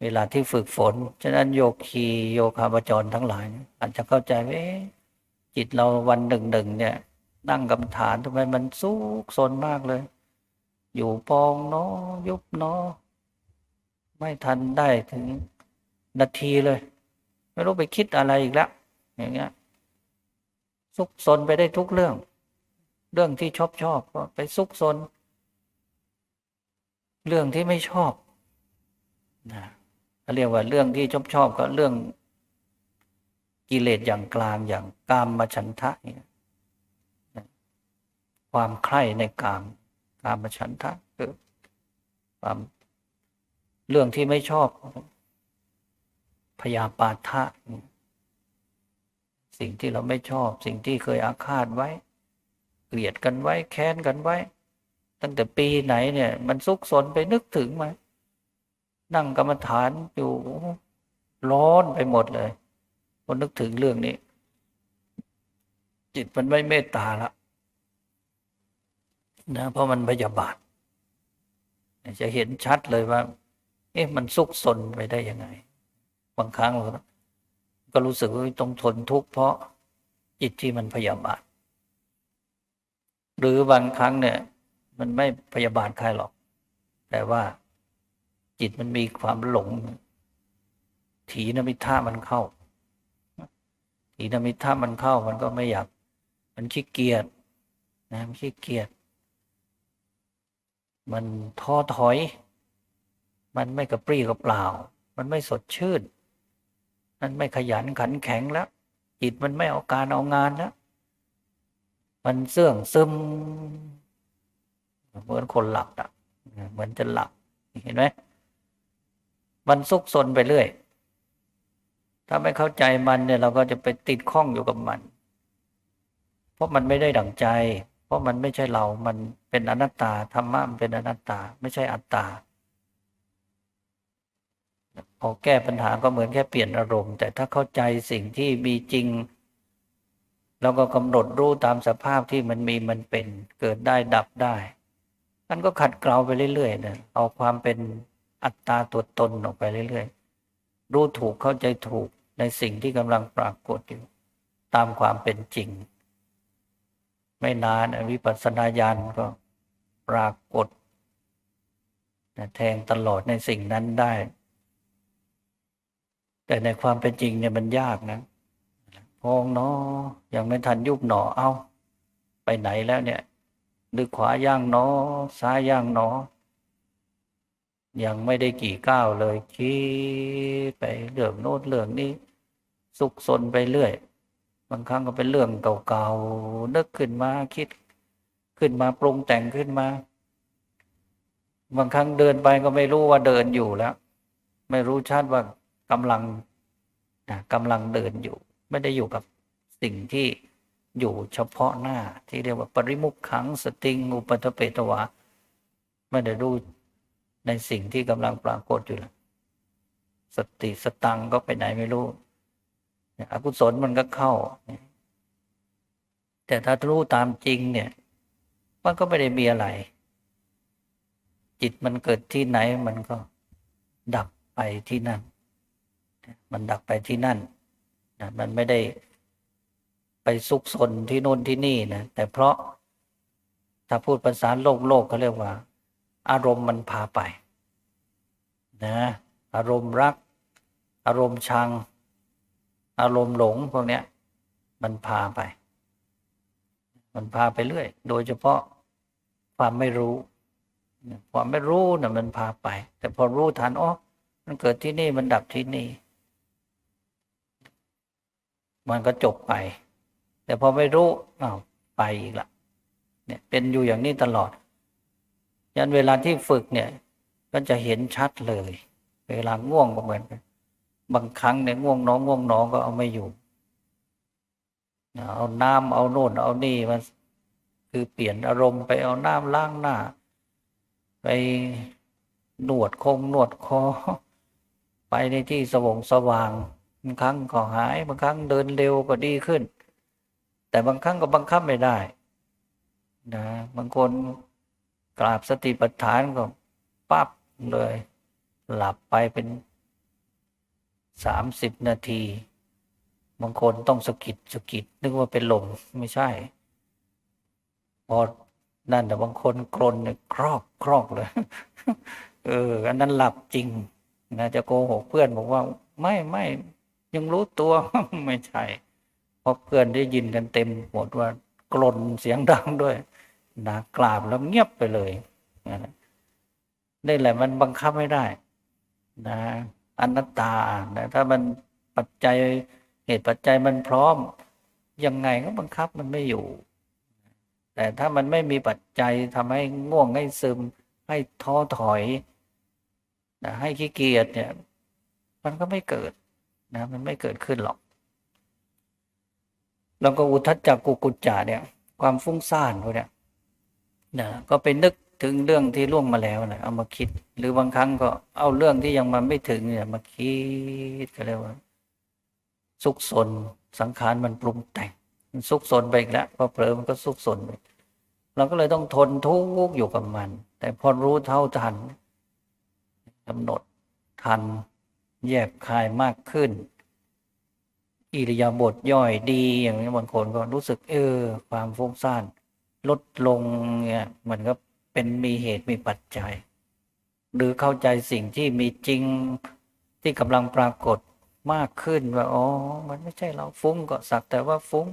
เวลาที่ฝึกฝน ฉะนั้นโยคีโยคาบจรทั้งหลาย อาจจะเข้าใจว่าจิตเราวันหนึ่งหนึ่งเนี่ย นั่งกรรมฐานทำไมมันสุกสนมากเลย อยู่ปองเนาะยุบเนาะไม่ทันได้ถึงนาทีเลย ไม่รู้ไปคิดอะไรอีกแล้วอย่างเงี้ยซุกซนไปได้ทุกเรื่อง เรื่องที่ชอบชอบก็ไปซุกซนเรื่องที่ไม่ชอบนะ เขาเรียกว่าเรื่องที่ชอบชอบก็เรื่องกิเลสอย่างกลางอย่างกามมาฉันทะเนี่ยความใคร่ในกามกามมาฉันทะคือความเรื่องที่ไม่ชอบ พยาปาทะ สิ่งที่เราไม่ชอบ สิ่งที่เคยอาฆาตไว้ เกลียดกันไว้ แค้นกันไว้ ตั้งแต่ปีไหนเนี่ย มันซุกซนไปนึกถึงม นั่งกรรมฐานอยู่ร้อนไปหมดเลยพอนึกถึงเรื่องนี้ จิตมันไม่เมตตาละนะเพราะมันพยาบาท จะเห็นชัดเลยว่า เอ๊ะมันซุกซนไปได้ยังไง บางครั้งเราก็รู้สึกว่าต้องทนทุกข์เพราะจิตที่มันพยาบาท หรือบางครั้งเนี่ย มันไม่พยาบาทใครหรอก แต่ว่า จิตมันมีความหลง ถีนมิท่ามันเข้า ถีนมิท่ามันเข้ามันก็ไม่อยาก มันขี้เกียจนะมันขี้เกียจมันท้อถอย มันไม่กระปรี้กระเปล่า มันไม่สดชื่น มันไม่ขยันขันแข็งแล้ว จิตมันไม่เอาการเอางานแล้ว มันเสื่องซึมเหมือนคนหลับอะเหมือนจะหลับ เห็นไหม มันซุกซนไปเรื่อย ถ้าไม่เข้าใจมันเนี่ย เราก็จะไปติดข้องอยู่กับมัน เพราะมันไม่ได้ดั่งใจ เพราะมันไม่ใช่เรา มันเป็นอนัตตา ธรรมะมันเป็นอนัตตา ไม่ใช่อัตตาพอแก้ปัญหาก็เหมือนแค่เปลี่ยนอารมณ์ แต่ถ้าเข้าใจสิ่งที่มีจริงเราก็กำหนดรู้ตามสภาพที่มันมีมันเป็น เกิดได้ดับได้มันก็ขัดเกลาไปเรื่อยๆเนะเอาความเป็น อัตตาตัวตนออกไปเรื่อยๆ รู้ถูกเข้าใจถูกในสิ่งที่กำลังปรากฏอยู่ ตามความเป็นจริง ไม่นานวิปัสสนาญาณก็ปรากฏแทงตลอดในสิ่งนั้นได้ แต่ในความเป็นจริงเนี่ยมันยากนะพองเนาะยังไม่ทันยุบหนอเอาไปไหนแล้วเนี่ยหรือขวาย่างหนอซ้ายย่างหนอ ยังไม่ได้กี่ก้าวเลย คิดไปเรื่องโน้นเรื่องนี้สุกซนไปเรื่อย บางครั้งก็เป็นเรื่องเก่าๆนึกขึ้นมาคิด ขึ้นมาปรุงแต่งขึ้นมา บางครั้งเดินไปก็ไม่รู้ว่าเดินอยู่แล้ว ไม่รู้ชัดว่ากำลังนะกำลังเดินอยู่ ไม่ได้อยู่กับสิ่งที่อยู่เฉพาะหน้าที่เรียกว่าปริมุขขังสติงอุปทเปตวาไม่ได้รู้ ในสิ่งที่กำลังปรากฏอยู่แล้วสติสตังก็ไปไหนไม่รู้อกุศลมันก็เข้า แต่ถ้ารู้ตามจริงเนี่ย มันก็ไม่ได้มีอะไร จิตมันเกิดที่ไหนมันก็ดับไปที่นั่น มันดับไปที่นั่นนะมันไม่ได้ไปซุกซนที่โน่นที่นี่นะ แต่เพราะถ้าพูดภาษาโลกโลกเขาเรียกว่า อารมณ์มันพาไปนะอารมณ์รัก อารมณ์ชัง อารมณ์หลงพวกเนี้ย มันพาไป มันพาไปเรื่อย โดยเฉพาะความไม่รู้ความไม่รู้นะ่ะมันพาไป แต่พอรู้ทันอ๋อมันเกิดที่นี่มันดับที่นี่ มันก็จบไป แต่พอไม่รู้อ้าวไปอีกละเนี่ยเป็นอยู่อย่างนี้ตลอด ยันเวลาที่ฝึกเนี่ย ก็จะเห็นชัดเลย เวลาง่วงก็เหมือนกันบางครั้งเนี่ยง่วงน้องง่วงน้องก็เอาไม่อยู่เอาน้ำเอาโน่นเอานี่มาคือเปลี่ยนอารมณ์ไปเอาน้ำล้างหน้า ไปหนวดคงหนวดคอ ไปในที่สว่างสว่างบางครั้งก็หาย บางครั้งเดินเร็วก็ดีขึ้น แต่บางครั้งก็บังคับไม่ได้นะบางคน กราบสติปัฏฐานก็ปั๊บเลย หลับไปเป็นสามสิบนาที บางคนต้องสะกิดสะกิด นึกว่าเป็นลมไม่ใช่ พอนั่นแต่บางคนกรนเนี่ยครอกครอกเลย เออ อันนั้นหลับจริงนะจะโกหกเพื่อนบอกว่า ไม่ไม่ยังรู้ตัวไม่ใช่เพราะเพื่อนได้ยินกันเต็มหมดว่ากรนเสียงดังด้วย นะกราบแล้วเงียบไปเลยนะนี่แหละมันบังคับไม่ได้ นะอนัตตานะถ้ามันปัจจัยเหตุปัจจัยมันพร้อม ยังไงก็บังคับมันไม่อยู่ แต่ถ้ามันไม่มีปัจจัยทำให้ง่วงให้ซึม ให้ท้อถอยนะให้ขี้เกียจเนี่ย มันก็ไม่เกิดนะ มันไม่เกิดขึ้นหรอก แล้วก็อุทัจจักกุกุจจาเนี่ย ความฟุ้งซ่านพวกเนี่ย นะก็ไปนึกถึงเรื่องที่ล่วงมาแล้วนะเอามาคิด หรือบางครั้งก็เอาเรื่องที่ยังมาไม่ถึงเนี่ยมาคิดก็เรียกว่า สุกสนสังขารมันปรุงแต่งมันสุกสนไปอีกแล้วพอเผลอมันก็สุกสนไปเราก็เลยต้องทนทุกข์อยู่กับมัน แต่พอรู้เท่าทันกำหนดทันแยบคายมากขึ้น อิริยาบถย่อยดีอย่างนี้บางคนก็รู้สึกเออ ความฟุ้งซ่าน ลดลงเนี่ยมันก็เป็นมีเหตุมีปัจจัย หรือเข้าใจสิ่งที่มีจริงที่กำลังปรากฏมากขึ้นว่าอ๋อ มันไม่ใช่เราฟุ้งก็สักแต่ว่าฟุ้ง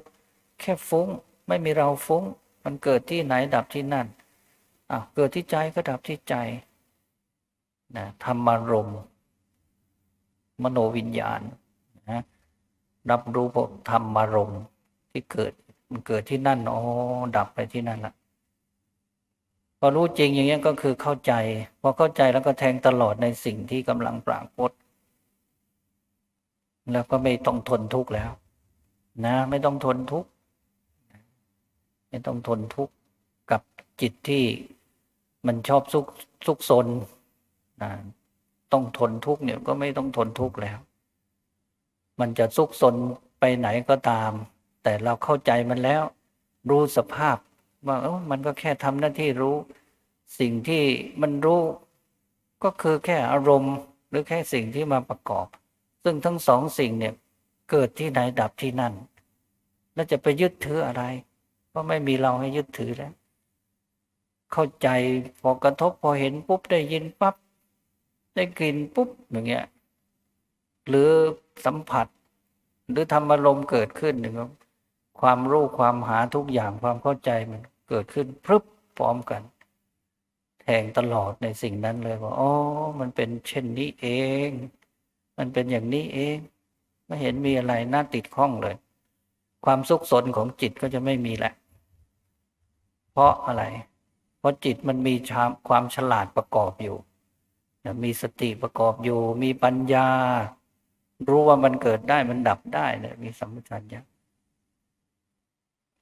แค่ฟุ้ง ไม่มีเราฟุ้ง มันเกิดที่ไหนดับที่นั่นอะเกิดที่ใจก็ดับที่ใจนะธรรมารมมโนวิญญาณนะรับรู้พวกธรรมารมที่เกิด มันเกิดที่นั่นอ๋อดับไปที่นั่นละพอรู้จริงอย่างนี้ก็คือเข้าใจพอเข้าใจแล้วก็แทงตลอดในสิ่งที่กำลังปรากฏแล้วก็ไม่ต้องทนทุกข์แล้ว นะ ไม่ต้องทนทุกข์ไม่ต้องทนทุกข์กับจิตที่มันชอบสุกสุกซนนะต้องทนทุกข์เนี่ยก็ไม่ต้องทนทุกข์แล้ว มันจะสุกซนไปไหนก็ตาม แต่เราเข้าใจมันแล้ว รู้สภาพ ว่าเออมันก็แค่ทำหน้าที่รู้ สิ่งที่มันรู้ ก็คือแค่อารมณ์ หรือแค่สิ่งที่มาประกอบ ซึ่งทั้งสองสิ่งเนี่ย เกิดที่ไหนดับที่นั่น แล้วจะไปยึดถืออะไร ก็ไม่มีเราให้ยึดถือแล้ว เข้าใจพอกระทบพอเห็นปุ๊บได้ยินปั๊บได้กลิ่นปุ๊บอย่างเงี้ยหรือสัมผัส หรือธรรมอารมณ์เกิดขึ้นหนึ่ง ความรู้ความหาทุกอย่างความเข้าใจมันเกิดขึ้นพรึบพร้อมกัน แทงตลอดในสิ่งนั้นเลยว่าอ๋อมันเป็นเช่นนี้เอง มันเป็นอย่างนี้เอง ไม่เห็นมีอะไรน่าติดข้องเลย ความสุขสนของจิตก็จะไม่มีแหละ เพราะอะไร เพราะจิตมันมีความฉลาดประกอบอยู่มีสติประกอบอยู่ มีปัญญา รู้ว่ามันเกิดได้มันดับได้เนี่ยมีสัมปชัญญะ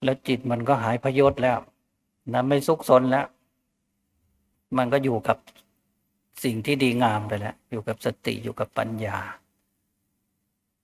แล้วจิตมันก็หายพยศแล้วนะไม่ซุกซนแล้ว มันก็อยู่กับสิ่งที่ดีงามไปแล้ว อยู่กับสติอยู่กับปัญญา